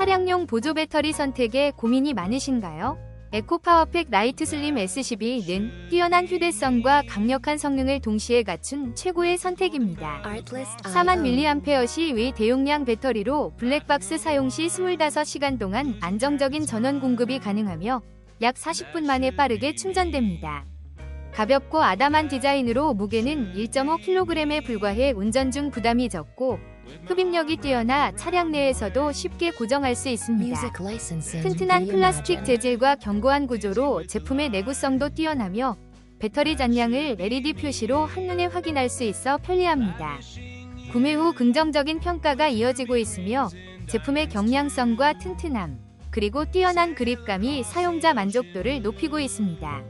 차량용 보조 배터리 선택에 고민이 많으신가요? 에코파워팩 라이트 슬림 S12는 뛰어난 휴대성과 강력한 성능을 동시에 갖춘 최고의 선택입니다. 4만 mAh 의 대용량 배터리로 블랙박스 사용 시 25시간 동안 안정적인 전원 공급이 가능하며 약 40분 만에 빠르게 충전됩니다. 가볍고 아담한 디자인으로 무게는 1.5kg에 불과해 운전 중 부담이 적고 흡입력이 뛰어나 차량 내에서도 쉽게 고정할 수 있습니다. 튼튼한 플라스틱 재질과 견고한 구조로 제품의 내구성도 뛰어나며 배터리 잔량을 LED 표시로 한눈에 확인할 수 있어 편리합니다. 구매 후 긍정적인 평가가 이어지고 있으며 제품의 경량성과 튼튼함, 그리고 뛰어난 그립감이 사용자 만족도를 높이고 있습니다.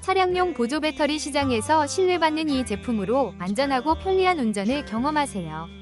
차량용 보조 배터리 시장에서 신뢰받는 이 제품으로 안전하고 편리한 운전을 경험하세요.